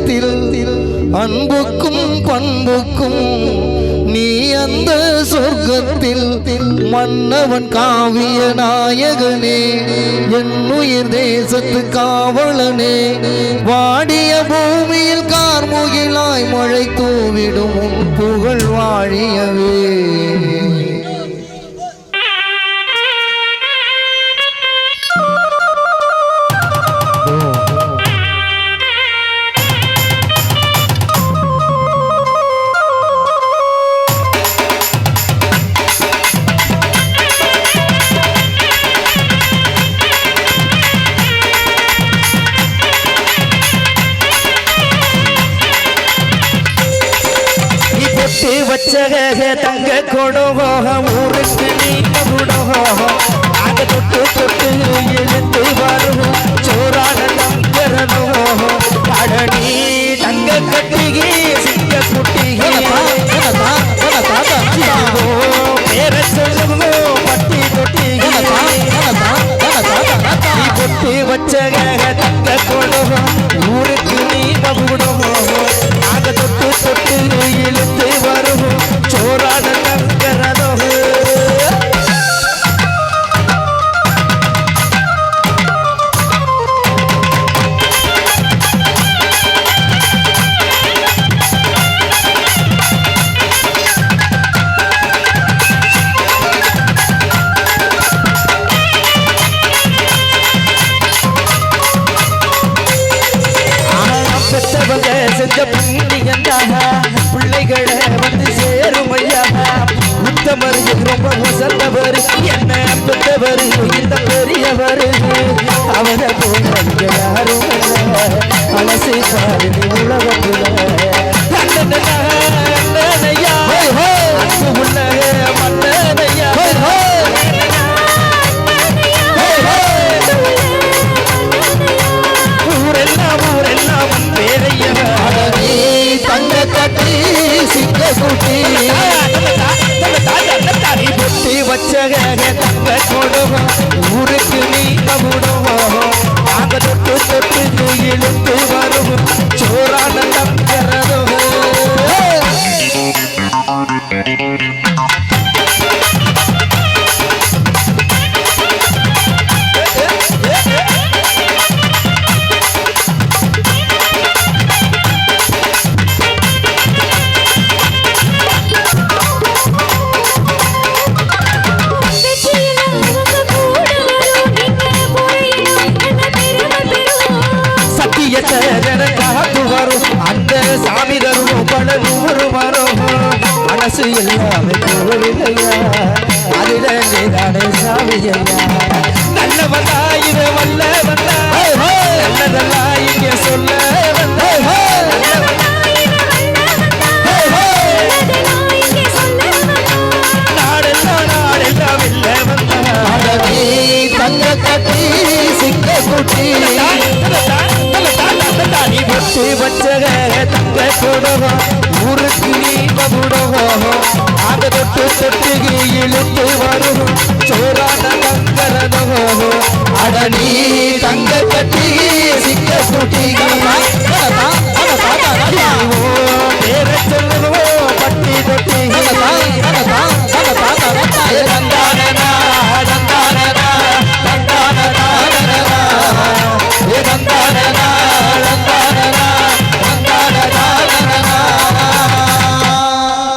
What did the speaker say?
நெஞ்சத்தில் அன்புக்கும் பண்புக்கும் நீ அந்த சொர்க்கத்தில் மன்னவன் காவிய நாயகனே என் உயிர் தேசத்து காவலனே. வாடிய பூமியில் கார்முகிலாய் மழை தூவிடும் புகழ் வாழியவே. விட்டு பொட்டு தங்க கொடுவோகம் ஊருக்கு நீங்க குடோகம் நாங்க தொட்டு தொட்டு இழுத்து வருவோம் சோறான நம்பரணும் பழனி தங்க கட்டிகி சிங்க குட்டிகி. பேர சொல்லுவோம் பட்டி தொட்டிகி. பொட்டி பொட்டு தங்க கொடுவோம் ஊருக்கு நீங்க மகுடோகம் செஞ்ச புண்ணியந்தாக பிள்ளைகளை வந்து சேரும் ஐயா. உத்தமர் ரொம்ப வசந்தவர் என்ன பெற்றவர் இந்த பெரியவர். அவரை போன்ற யாரும் அலசி பாருங்க பொட்டி வச்சக மனசு எல்லாமே கோவிலையா அதில நீதானே சாமி ஐயா நல்லவனா இது வல்ல வந்தா நல்லதெல்லாம் சொல்ல தங்க கட்டி ஊருக்கு நீ பகுடோ அதை தொட்டு தொட்டுகி இழுத்து வரும். சோறு